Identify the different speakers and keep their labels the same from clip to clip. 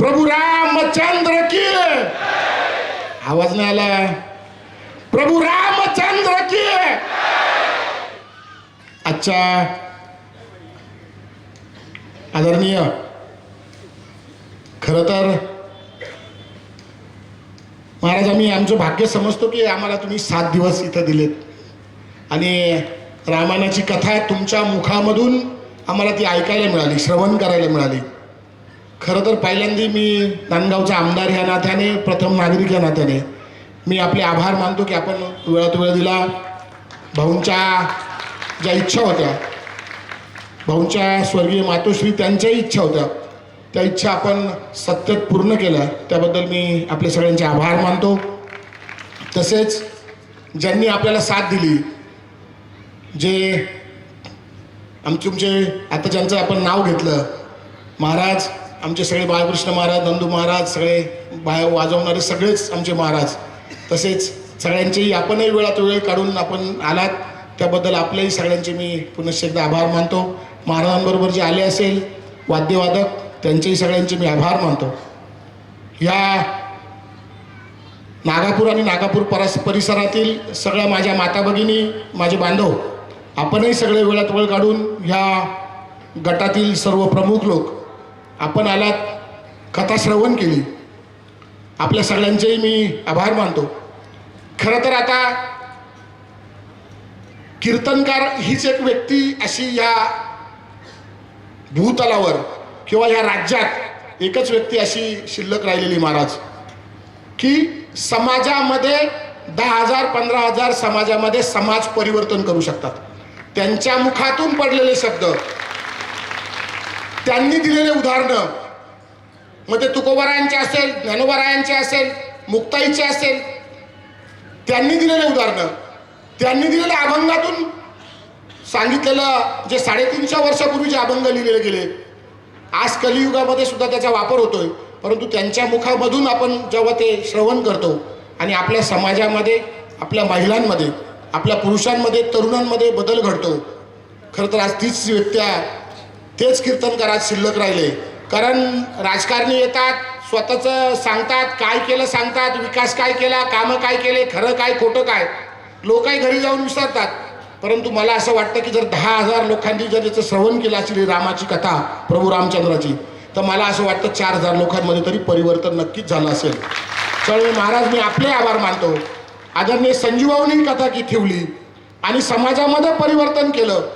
Speaker 1: प्रभू रामचंद्र की आवाज नाही आला? प्रभू रामचंद्र की अच्छा। आदरणीय खर तर महाराज आम्ही आमचं भाग्य समजतो की आम्हाला तुम्ही सात दिवस इथं दिलेत. आणि रामायणाची कथा तुमच्या मुखामधून आम्हाला ती ऐकायला मिळाली श्रवण करायला मिळाली. खरं तर पहिल्यांदा मी नांदगावचा आमदार ह्या नात्याने प्रथम नागरिक या नात्याने. मी आपले आभार मानतो की आपण वेळात वेळ दिला भाऊंच्या ज्या इच्छा होत्या भाऊंच्या स्वर्गीय मातोश्री त्यांच्याही इच्छा होत्या त्या इच्छा आपण सत्यात पूर्ण केल्या. त्याबद्दल मी आपले सगळ्यांचे आभार मानतो. तसेच ज्यांनी आपल्याला साथ दिली जे आमचे तुमचे आता ज्यांचं आपण नाव घेतलं महाराज आमचे सगळे बाळकृष्ण महाराज नंदू महाराज सगळे बाय वाजवणारे सगळेच आमचे महाराज. तसेच सगळ्यांचेही आपणही वेळात वेळ काढून आपण आलात. त्याबद्दल आपल्याही सगळ्यांचे मी पुनश्च एकदा आभार मानतो. महाराजांबरोबर जे आले असेल वाद्यवादक त्यांचेही सगळ्यांचे मी आभार मानतो. या नागापूर आणि नागापूर परस परिसरातील सगळ्या माझ्या माता भगिनी माझे बांधव आपणही सगळे वेळात वेळ काढून ह्या गटातील सर्व प्रमुख लोक आपण आलात कथा श्रवण केली. आपल्या सगळ्यांचेही मी आभार मानतो. खरं तर आता कीर्तनकार हीच एक व्यक्ती अशी या भूतलावर किंवा या राज्यात एकच व्यक्ती अशी शिल्लक राहिलेली महाराज. की समाजामध्ये दहा हजार पंधरा हजार समाजामध्ये समाज परिवर्तन करू शकतात. त्यांच्या मुखातून पडलेले शब्द त्यांनी दिलेले उदाहरणं. मग ते तुकोबारायांचे असेल ज्ञानोबारायांचे असेल मुक्ताईचे असेल त्यांनी दिलेले उदाहरणं. त्यांनी दिलेल्या अभंगातून सांगितलेलं जे साडेतीनशे वर्षापूर्वी जे अभंग लिहिलेले गेले. आज कलियुगामध्ये सुद्धा त्याचा वापर होतोय. परंतु त्यांच्या मुखामधून आपण जेव्हा ते श्रवण करतो आणि आपल्या समाजामध्ये आपल्या महिलांमध्ये आपल्या पुरुषांमध्ये तरुणांमध्ये बदल घडतो. खरं तर आज तीच व्यक्त्या तेच कीर्तनकार आज शिल्लक राहिले. कारण राजकारणी येतात स्वतःचं सांगतात काय केलं सांगतात विकास काय केला कामं काय केले खरं काय खोटं काय. लोकही घरी जाऊन विसरतात. परंतु मला असं वाटतं की जर दहा हजार लोकांनी जर याचं श्रवण केलं असेल रामाची कथा प्रभू रामचंद्राची तर मला असं वाटतं चार हजार लोकांमध्ये तरी परिवर्तन नक्कीच झालं असेल. त्यामुळे महाराज मी आपले आभार मानतो. आदरणीय संजीवानी कथा की ठेवली आणि समाजामध्ये परिवर्तन केलं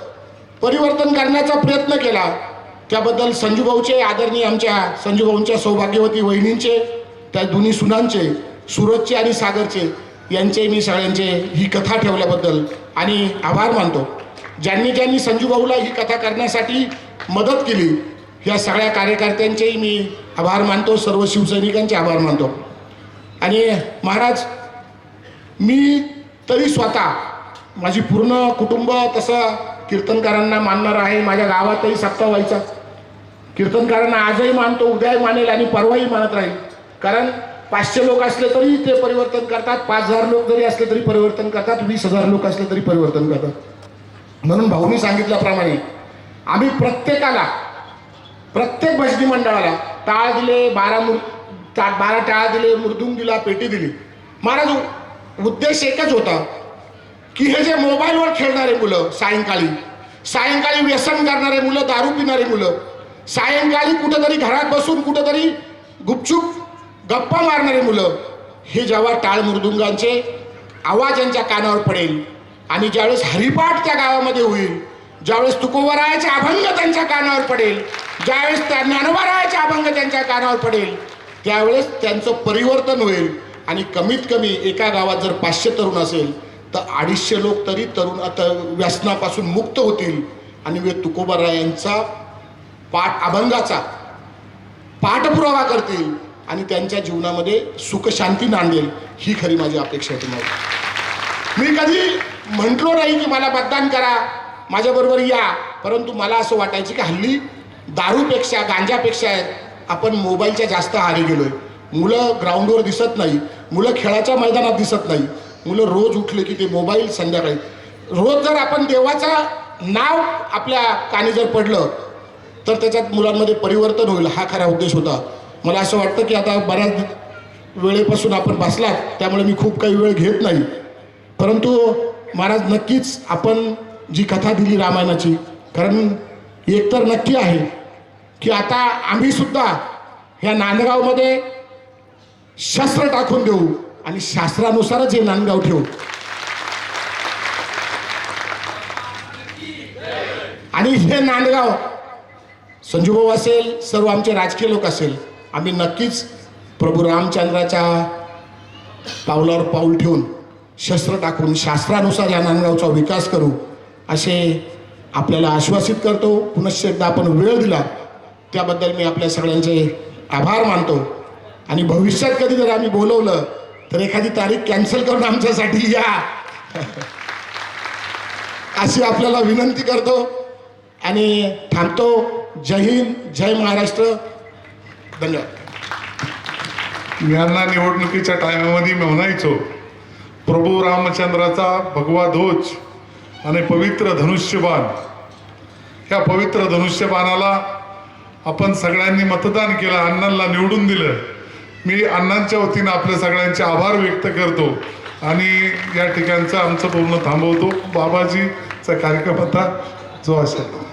Speaker 1: परिवर्तन करण्याचा प्रयत्न केला. त्याबद्दल संजूभाऊचे आदरणीय आमच्या संजूभाऊंच्या सौभाग्यवती वहिनींचे त्या दोन्ही सुनांचे सूरजचे आणि सागरचे यांचे मी सगळ्यांचे ही कथा ठेवल्याबद्दल आणि आभार मानतो. ज्यांनी ज्यांनी संजूभाऊला ही कथा करण्यासाठी मदत केली या सगळ्या कार्यकर्त्यांचेही मी आभार मानतो सर्व शिवसैनिकांचे आभार मानतो. आणि महाराज मी तरी स्वतः माझी पूर्ण कुटुंब तसं कीर्तनकारांना मानणार आहे माझ्या गावातही सत्ता व्हायचा. कीर्तनकारांना आजही मानतो उद्याही मानेल आणि परवाही मानत राहील. कारण पाचशे लोक असले तरी ते परिवर्तन करतात पाच हजार लोक जरी असले तरी परिवर्तन करतात वीस हजार लोक असले तरी परिवर्तन करतात. म्हणून भाऊनी सांगितल्याप्रमाणे आम्ही प्रत्येकाला प्रत्येक भजनी मंडळाला टाळ दिले बारा मुर बारा टाळा दिले मृदुंग दिला पेटी दिली. महाराज उद्देश एकच होता की हे जे मोबाईलवर खेळणारे मुलं सायंकाळी सायंकाळी व्यसन करणारे मुलं दारू पिणारी मुलं सायंकाळी कुठंतरी घरात बसून कुठंतरी गुपचूप गप्पा मारणारे मुलं हे जेव्हा टाळ मृदुंगांचे आवाज यांच्या कानावर पडेल आणि ज्यावेळेस हरिपाठ त्या गावामध्ये होईल ज्यावेळेस तुकोबरायाचे अभंग त्यांच्या कानावर पडेल ज्यावेळेस त्या ज्ञानोबरायाचे अभंग त्यांच्या कानावर पडेल त्यावेळेस त्यांचं परिवर्तन होईल आणि कमीत कमी एका गावात जर पाचशे तरुण असेल तर अडीचशे लोक तरी तरुण आता व्यसनापासून मुक्त होतील. आणि वे तुकोबारायांचा पाठ अभंगाचा पाठपुरावा करतील आणि त्यांच्या जीवनामध्ये सुखशांती नांदेल ही खरी माझी अपेक्षा आहे तुम्हाला. मी कधी म्हटलो नाही की मला मतदान करा माझ्याबरोबर या परंतु मला असं वाटायचं की हल्ली दारूपेक्षा गांजापेक्षा आपण मोबाईलच्या जास्त आहारी गेलोय. मुलं ग्राउंडवर दिसत नाही मुलं खेळाच्या मैदानात दिसत नाही. मुलं रोज उठले की ते मोबाईल संध्याकाळी. रोज जर आपण देवाचं नाव आपल्या कानी जर पडलं तर त्याच्यात मुलांमध्ये परिवर्तन होईल हा खरा उद्देश होता. मला असं वाटतं की आता बऱ्याच वेळेपासून आपण बसलात त्यामुळे मी खूप काही वेळ घेत नाही. परंतु महाराज नक्कीच आपण जी कथा दिली रामायणाची कारण एक तर नक्की आहे की आता आम्हीसुद्धा ह्या नांदगावमध्ये शस्त्र टाकून देऊ. आणि शास्त्रानुसारच हे नांदगाव ठेवू. आणि हे नांदगाव संजूभाऊ असेल सर्व आमचे राजकीय लोक असेल आम्ही नक्कीच प्रभू रामचंद्राच्या पावलावर पाऊल ठेवून शस्त्र टाकून शास्त्रानुसार या नांदगावचा विकास करू असे आपल्याला आश्वासित करतो. पुनश्च एकदा आपण वेळ दिला त्याबद्दल मी आपल्या सगळ्यांचे आभार मानतो. आणि भविष्यात कधी जर आम्ही बोलवलं तर एखादी तारीख कॅन्सल करून आमच्यासाठी या. अशी आपल्याला विनंती करतो. आणि थांबतो. जय हिंद जय महाराष्ट्र. धन्यवाद.
Speaker 2: यांना निवडणुकीच्या टायमामध्ये मी म्हणायचो प्रभू रामचंद्राचा भगवा ध्वज आणि पवित्र धनुष्यबाण. ह्या पवित्र धनुष्यबाणाला आपण सगळ्यांनी मतदान केलं अण्णांना निवडून दिलं. मी अण्णांच्या वतीनं आपल्या सगळ्यांचे आभार व्यक्त करतो आणि या ठिकाणचं आमचं पूर्ण थांबवतो. बाबाजीचा कार्यक्रम होता जो असेल.